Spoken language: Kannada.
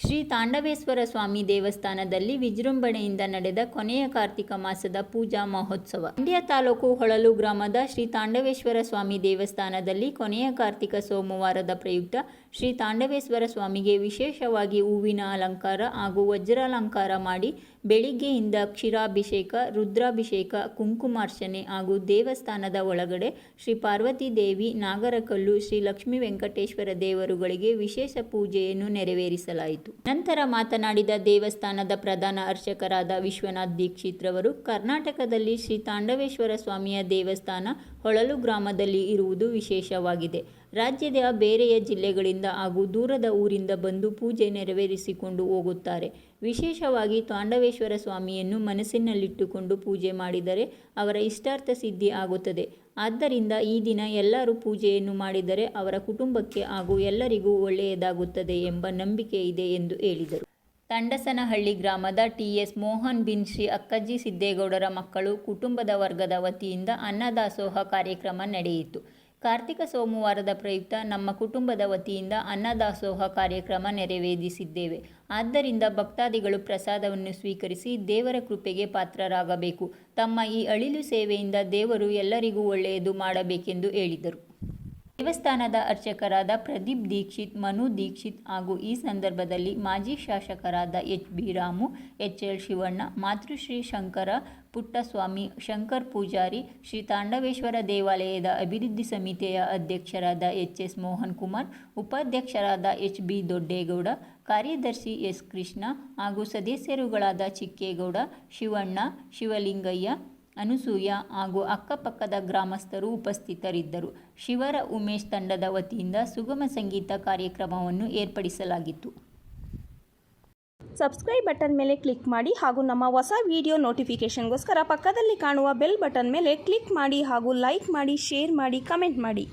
ಶ್ರೀ ತಾಂಡವೇಶ್ವರ ಸ್ವಾಮಿ ದೇವಸ್ಥಾನದಲ್ಲಿ ವಿಜೃಂಭಣೆಯಿಂದ ನಡೆದ ಕೊನೆಯ ಕಾರ್ತಿಕ ಮಾಸದ ಪೂಜಾ ಮಹೋತ್ಸವ. ಮಂಡ್ಯ ತಾಲೂಕು ಹೊಳಲು ಗ್ರಾಮದ ಶ್ರೀ ತಾಂಡವೇಶ್ವರ ಸ್ವಾಮಿ ದೇವಸ್ಥಾನದಲ್ಲಿ ಕೊನೆಯ ಕಾರ್ತಿಕ ಸೋಮವಾರದ ಪ್ರಯುಕ್ತ ಶ್ರೀ ತಾಂಡವೇಶ್ವರ ಸ್ವಾಮಿಗೆ ವಿಶೇಷವಾಗಿ ಹೂವಿನ ಅಲಂಕಾರ ಹಾಗೂ ವಜ್ರಾಲಂಕಾರ ಮಾಡಿ ಬೆಳಿಗ್ಗೆಯಿಂದ ಕ್ಷೀರಾಭಿಷೇಕ, ರುದ್ರಾಭಿಷೇಕ, ಕುಂಕುಮಾರ್ಚನೆ ಹಾಗೂ ದೇವಸ್ಥಾನದ ಒಳಗಡೆ ಶ್ರೀ ಪಾರ್ವತಿ ದೇವಿ, ನಾಗರಕಲ್ಲು, ಶ್ರೀ ಲಕ್ಷ್ಮೀ ವೆಂಕಟೇಶ್ವರ ದೇವರುಗಳಿಗೆ ವಿಶೇಷ ಪೂಜೆಯನ್ನು ನೆರವೇರಿಸಲಾಯಿತು. ನಂತರ ಮಾತನಾಡಿದ ದೇವಸ್ಥಾನದ ಪ್ರಧಾನ ಅರ್ಚಕರಾದ ವಿಶ್ವನಾಥ್ ದೀಕ್ಷಿತ್ ರವರು, ಕರ್ನಾಟಕದಲ್ಲಿ ಶ್ರೀ ತಾಂಡವೇಶ್ವರ ಸ್ವಾಮಿಯ ದೇವಸ್ಥಾನ ಹೊಳಲು ಗ್ರಾಮದಲ್ಲಿ ಇರುವುದು ವಿಶೇಷವಾಗಿದೆ. ರಾಜ್ಯದ ಬೇರೆಯ ಜಿಲ್ಲೆಗಳಿಂದ ಹಾಗೂ ದೂರದ ಊರಿಂದ ಬಂದು ಪೂಜೆ ನೆರವೇರಿಸಿಕೊಂಡು ಹೋಗುತ್ತಾರೆ. ವಿಶೇಷವಾಗಿ ತಾಂಡವೇಶ್ವರ ಸ್ವಾಮಿಯನ್ನು ಮನಸ್ಸಿನಲ್ಲಿಟ್ಟುಕೊಂಡು ಪೂಜೆ ಮಾಡಿದರೆ ಅವರ ಇಷ್ಟಾರ್ಥ ಸಿದ್ಧಿ ಆಗುತ್ತದೆ. ಆದ್ದರಿಂದ ಈ ದಿನ ಎಲ್ಲರೂ ಪೂಜೆಯನ್ನು ಮಾಡಿದರೆ ಅವರ ಕುಟುಂಬಕ್ಕೆ ಹಾಗೂ ಎಲ್ಲರಿಗೂ ಒಳ್ಳೆಯದಾಗುತ್ತದೆ ಎಂಬ ನಂಬಿಕೆ ಇದೆ ಎಂದು ಹೇಳಿದರು. ತಂಡಸನಹಳ್ಳಿ ಗ್ರಾಮದ ಟಿಎಸ್ ಮೋಹನ್ ಬಿನ್ ಶ್ರೀ ಅಕ್ಕಜ್ಜಿ ಸಿದ್ದೇಗೌಡರ ಮಕ್ಕಳು ಕುಟುಂಬದ ವರ್ಗದ ವತಿಯಿಂದ ಅನ್ನದಾಸೋಹ ಕಾರ್ಯಕ್ರಮ ನಡೆಯಿತು. ಕಾರ್ತಿಕ ಸೋಮವಾರದ ಪ್ರಯುಕ್ತ ನಮ್ಮ ಕುಟುಂಬದ ವತಿಯಿಂದ ಅನ್ನದಾಸೋಹ ಕಾರ್ಯಕ್ರಮ ನೆರವೇರಿಸಿದ್ದೇವೆ. ಆದ್ದರಿಂದ ಭಕ್ತಾದಿಗಳು ಪ್ರಸಾದವನ್ನು ಸ್ವೀಕರಿಸಿ ದೇವರ ಕೃಪೆಗೆ ಪಾತ್ರರಾಗಬೇಕು. ತಮ್ಮ ಈ ಅಳಿಲು ಸೇವೆಯಿಂದ ದೇವರು ಎಲ್ಲರಿಗೂ ಒಳ್ಳೆಯದು ಮಾಡಬೇಕೆಂದು ಹೇಳಿದರು. ದೇವಸ್ಥಾನದ ಅರ್ಚಕರಾದ ಪ್ರದೀಪ್ ದೀಕ್ಷಿತ್, ಮನು ದೀಕ್ಷಿತ್ ಹಾಗೂ ಈ ಸಂದರ್ಭದಲ್ಲಿ ಮಾಜಿ ಶಾಸಕರಾದ H B Ramu, H L Shivanna, Matrushri Shankara Puttaswamy, Shankar Poojari, Shri Thandaveshwara ದೇವಾಲಯದ ಅಭಿವೃದ್ಧಿ ಸಮಿತಿಯ ಅಧ್ಯಕ್ಷರಾದ ಎಚ್ ಎಸ್ ಮೋಹನ್ ಕುಮಾರ್, ಉಪಾಧ್ಯಕ್ಷರಾದ ಎಚ್ ಬಿ ದೊಡ್ಡೇಗೌಡ, ಕಾರ್ಯದರ್ಶಿ ಎಸ್ ಕೃಷ್ಣ ಹಾಗೂ ಸದಸ್ಯರುಗಳಾದ ಚಿಕ್ಕೇಗೌಡ, ಶಿವಣ್ಣ, ಶಿವಲಿಂಗಯ್ಯ ಅನುಸೂಯ ಹಾಗೂ ಅಕ್ಕಪಕ್ಕದ ಗ್ರಾಮಸ್ಥರು ಉಪಸ್ಥಿತರಿದ್ದರು. ಶಿವರ ಉಮೇಶ್ ತಂಡದ ವತಿಯಿಂದ ಸುಗಮ ಸಂಗೀತ ಕಾರ್ಯಕ್ರಮವನ್ನು ಏರ್ಪಡಿಸಲಾಗಿತ್ತು. ಸಬ್ಸ್ಕ್ರೈಬ್ ಬಟನ್ ಮೇಲೆ ಕ್ಲಿಕ್ ಮಾಡಿ ಹಾಗೂ ನಮ್ಮ ಹೊಸ ವಿಡಿಯೋ ನೋಟಿಫಿಕೇಷನ್ಗೋಸ್ಕರ ಪಕ್ಕದಲ್ಲಿ ಕಾಣುವ ಬೆಲ್ ಬಟನ್ ಮೇಲೆ ಕ್ಲಿಕ್ ಮಾಡಿ ಹಾಗೂ ಲೈಕ್ ಮಾಡಿ ಶೇರ್ ಮಾಡಿ ಕಮೆಂಟ್ ಮಾಡಿ.